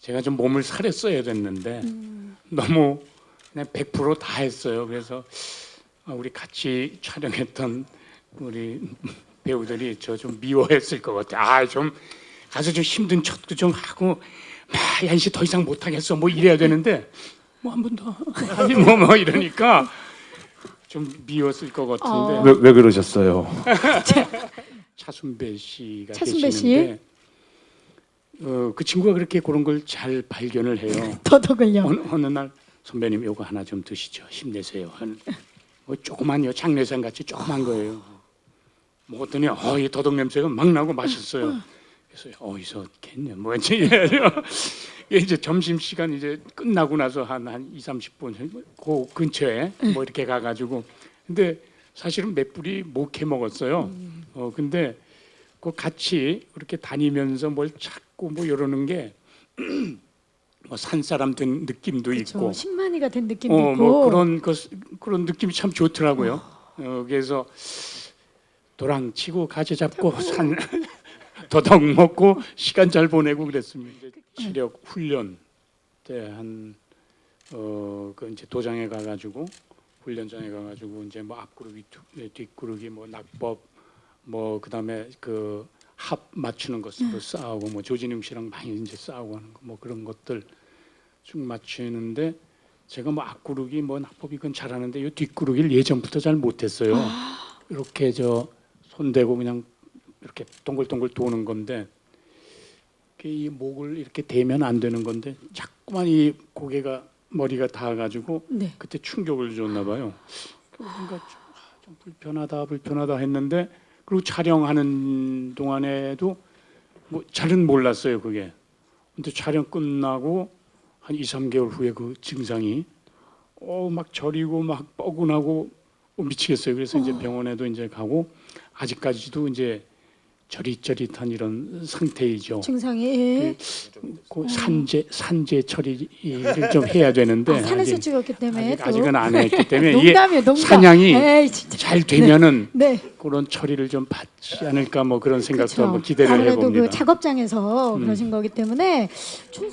제가 좀 몸을 사렸어야 됐는데 너무 그냥 100%다 했어요. 그래서 아, 우리 같이 촬영했던 우리 배우들이 저 좀 미워했을 것 같아. 아좀 가서 좀 힘든 척도 좀 하고 막 야이씨 더 이상 못 하겠어. 뭐 이래야 되는데 뭐 한 번더 하지 뭐뭐 이러니까 좀 미웠을 것 같은데 어. 왜, 왜 그러셨어요? 차순배 씨가 차순배 씨? 계시는데 어, 그 친구가 그렇게 그런 걸 잘 발견을 해요. 더덕을요. 어느, 어느 날 선배님 요거 하나 좀 드시죠. 힘내세요. 한, 뭐 조그만요 장례상 같이 조그만 거예요. 먹었더니 어이 더덕 냄새가 막 나고 맛있어요. 그래서 어디서 겠냐 뭐지 이제 점심 시간 이제 끝나고 나서 한한 2, 30분 그 근처에 뭐 이렇게 가 가지고 근데 사실은 몇 뿌리 못해 먹었어요. 어 근데 그 같이 그렇게 다니면서 뭘 찾고 뭐 이러는 게 뭐산 사람 된 느낌도 있고 그렇죠. 신만이가 된 느낌도 어, 있고. 뭐 그런 것 그런 느낌이 참 좋더라고요. 어, 그래서 도랑 치고 가지 잡고 산 더덕 먹고 시간 잘 보내고 그랬습니다. 시력 훈련 때한 어, 그 이제 도장에 가가지고 훈련장에 가가지고 이제 뭐 앞구르기 뒤- 뒷구르기 뭐 낙법 뭐 그다음에 그 합 맞추는 것으로 싸우고 뭐 조진웅 씨랑 많이 이제 싸우고 하는 거 뭐 그런 것들 쭉 맞추는데 제가 뭐 앞구르기 뭐 낙법이 그건 잘하는데 이 뒷구르기를 예전부터 잘 못했어요. 이렇게 저 손대고 그냥 이렇게 동글동글 도는 건데 그이 목을 이렇게 대면 안 되는 건데 자꾸만 이 고개가 머리가 닿아가지고 네. 그때 충격을 줬나 봐요. 뭔가 좀, 아, 좀 불편하다 불편하다 했는데 그리고 촬영하는 동안에도 뭐 잘은 몰랐어요 그게. 근데 촬영 끝나고 한 2, 3개월 후에 그 증상이 어막 저리고 막 뻐근하고 어, 미치겠어요. 그래서 이제 병원에도 이제 가고 아직까지도 이제 저릿저릿한 이런 상태이죠. 증상이 예. 그 산재 산재 처리를 좀 해야 되는데 아, 산에서 아직, 찍었기 때문에 아직, 또. 아직은 안 했기 때문에 이게 농담이에요, 농담. 사냥이 에이, 진짜. 잘 되면은 네. 그런 처리를 좀 받지 않을까 뭐 그런 생각도 그렇죠. 한번 기대를 아무래도 해봅니다. 그 작업장에서 음. 그러신 거기 때문에 출-